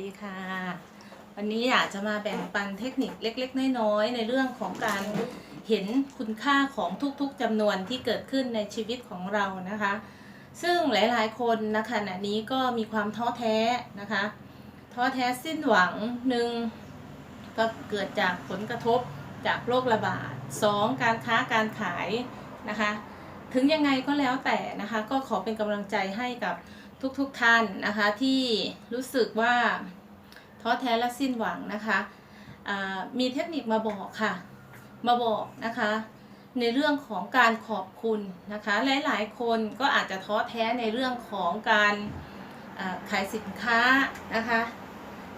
ดีค่ะ วันนี้อยากจะมาแบ่งปันเทคนิคเล็ก ๆ น้อยๆในเรื่องของการเห็นคุณค่าของทุกๆจำนวนที่เกิดขึ้นในชีวิตของเรานะคะ ซึ่งหลายๆคนณขณะนี้ก็มีความท้อแท้นะคะ ท้อแท้สิ้นหวังหนึ่งก็เกิดจากผลกระทบจากโรคระบาดสองการค้าการขายนะคะ ถึงยังไงก็แล้วแต่นะคะ ก็ขอเป็นกำลังใจให้กับ ทุกๆทท่านนะคะที่รู้สึกว่าท้อแท้และสิ้นหวังนะคะมีเทคนิคมาบอกค่ะ มาบอกนะคะ ในเรื่องของการขอบคุณนะคะ หลายๆ คนก็อาจจะท้อแท้ในเรื่องของการขายสินค้านะคะ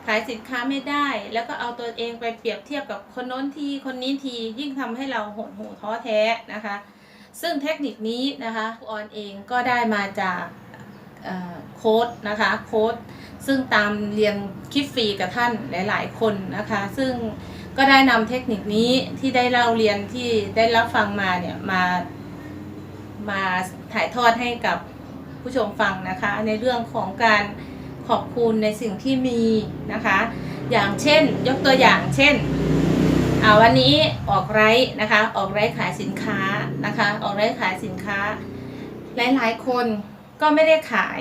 ขายสินค้าไม่ได้ แล้วก็เอาตัวเองไปเปรียบเทียบกับคนโน้นทีคนนี้ทียิ่งทำให้เราหดหูท้อแท้นะคะ ซึ่งเทคนิคนี้นะคะครูออนเองก็ได้มาจาก โค้ดนะคะโค้ดซึ่งตามเรียนคลิปฟรีกับท่านหลาย ๆ คนนะคะ ซึ่งก็ได้นำเทคนิคนี้ที่ได้เล่าเรียนที่ได้รับฟังมาเนี่ยมามาถ่ายทอดให้กับผู้ชมฟังนะคะ ในเรื่องของการขอบคุณในสิ่งที่มีนะคะ อย่างเช่น ยกตัวอย่างเช่นวันนี้ออกไร้นะคะ ออกไร้ขายสินค้านะคะ ออกไร้ขายสินค้า หลายๆ คน ก็ไม่ได้ขาย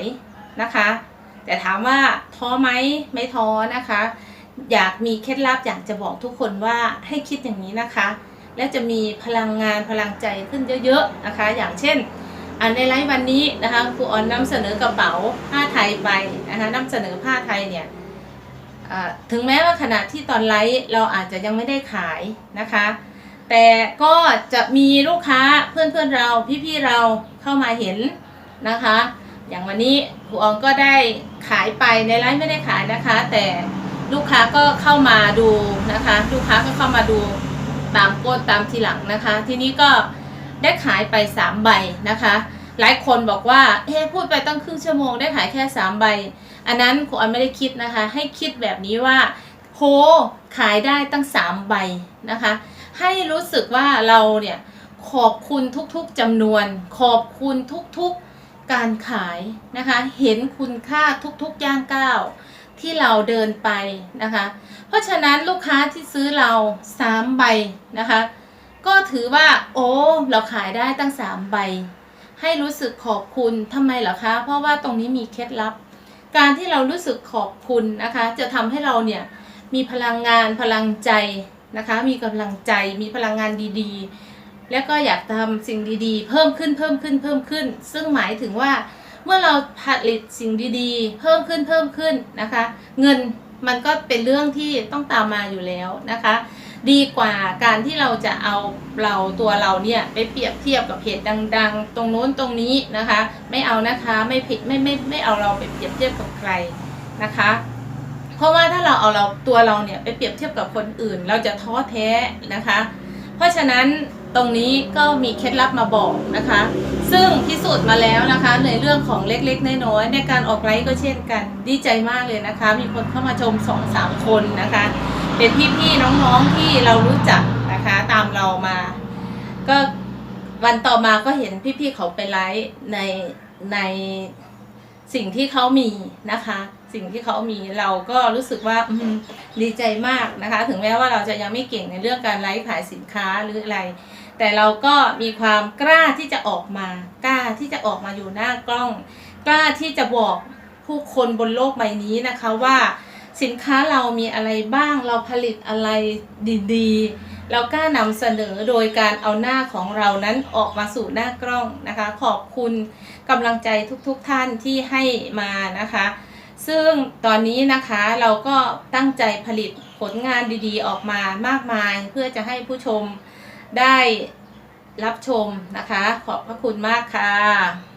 นะคะ แต่ถามว่าท้อไหมไม่ท้อนะคะ อยากมีเคล็ดลับอยากจะบอกทุกคนว่าให้คิดอย่างนี้นะคะ และจะมีพลังงานพลังใจขึ้นเยอะๆนะคะ อย่างเช่นในไลฟ์วันนี้นะคะครูออนนำเสนอกระเป๋าผ้าไทยไปนะคะนำเสนอผ้าไทยเนี่ยถึงแม้ว่าขณะที่ตอนไลฟ์เราอาจจะยังไม่ได้ขายนะคะ แต่ก็จะมีลูกค้าเพื่อนๆเราพี่ๆเราเข้ามาเห็น นะคะ อย่างวันนี้ครูอองก็ได้ขายไปในไลฟ์ไม่ได้ขายนะคะ แต่ลูกค้าก็เข้ามาดูนะคะ ลูกค้าก็เข้ามาดูตามโกดตามทีหลังนะคะ ทีนี้ก็ได้ขายไปสามใบนะคะ หลายคนบอกว่าเฮ้พูดไปตั้งครึ่งชั่วโมงได้ขายแค่สามใบ อันนั้นครูออนไม่ได้คิดนะคะ ให้คิดแบบนี้ว่าโหขายได้ตั้งสามใบนะคะ ให้รู้สึกว่าเราเนี่ยขอบคุณทุกๆจำนวน ขอบคุณทุกๆ การขายนะคะ เห็นคุณค่าทุกๆย่างก้าวที่เราเดินไปนะคะ เพราะฉะนั้นลูกค้าที่ซื้อเราสามใบนะคะ ก็ถือว่าโอ้เราขายได้ตั้งสามใบ ให้รู้สึกขอบคุณทำไมเหรอคะ เพราะว่าตรงนี้มีเคล็ดลับ การที่เรารู้สึกขอบคุณนะคะ จะทำให้เราเนี่ยมีพลังงานพลังใจนะคะ มีกำลังใจมีพลังงานดีๆ แล้วก็อยากทำสิ่งดีๆ เพิ่มขึ้นเพิ่มขึ้นเพิ่มขึ้น ซึ่งหมายถึงว่าเมื่อเราผลิตสิ่งดีๆ เพิ่มขึ้นเพิ่มขึ้นนะคะ เงินมันก็เป็นเรื่องที่ต้องตามมาอยู่แล้วนะคะ ดีกว่าการที่เราจะเอาเราตัวเราเนี่ยไปเปรียบเทียบกับเพจดัง ๆ ตรงโน้นตรงนี้นะคะ ไม่เอานะคะไม่ผิดไม่ไม่ไม่เอาเราไปเปรียบเทียบกับใครนะคะ เพราะว่าถ้าเราเอาเราตัวเราเนี่ยไปเปรียบเทียบกับคนอื่น เราจะท้อแท้นะคะ เพราะฉะนั้น ตรงนี้ก็มีเคล็ดลับมาบอกนะคะ ซึ่งพิสูจน์มาแล้วนะคะในเรื่องของเล็กๆน้อยๆในการออกไลฟ์ก็เช่นกัน ดีใจมากเลยนะคะ มีคนเข้ามาชมสองสามคนนะคะ เป็นพี่ๆน้องๆที่เรารู้จักนะคะตามเรามา ก็วันต่อมาก็เห็นพี่ๆเขาไปไลฟ์ในใน สิ่งที่เขามีนะคะ สิ่งที่เขามีเราก็รู้สึกว่าดีใจมากนะคะ ถึงแม้ว่าเราจะยังไม่เก่งในเรื่องการไลฟ์ขายสินค้าหรืออะไร แต่เราก็มีความกล้าที่จะออกมากล้าที่จะออกมาอยู่หน้ากล้อง กล้าที่จะบอกผู้คนบนโลกใบนี้นะคะว่า สินค้าเรามีอะไรบ้างเราผลิตอะไรดีๆ เรากล้านำเสนอโดยการเอาหน้าของเรานั้นออกมาสู่หน้ากล้องนะคะ ขอบคุณกำลังใจทุกๆทท่านที่ให้มานะคะ ซึ่งตอนนี้นะคะเราก็ตั้งใจผลิตผลงานดีๆ ออกมามากมาย เพื่อจะให้ผู้ชมได้รับชมนะคะ ขอบพระคุณมากค่ะ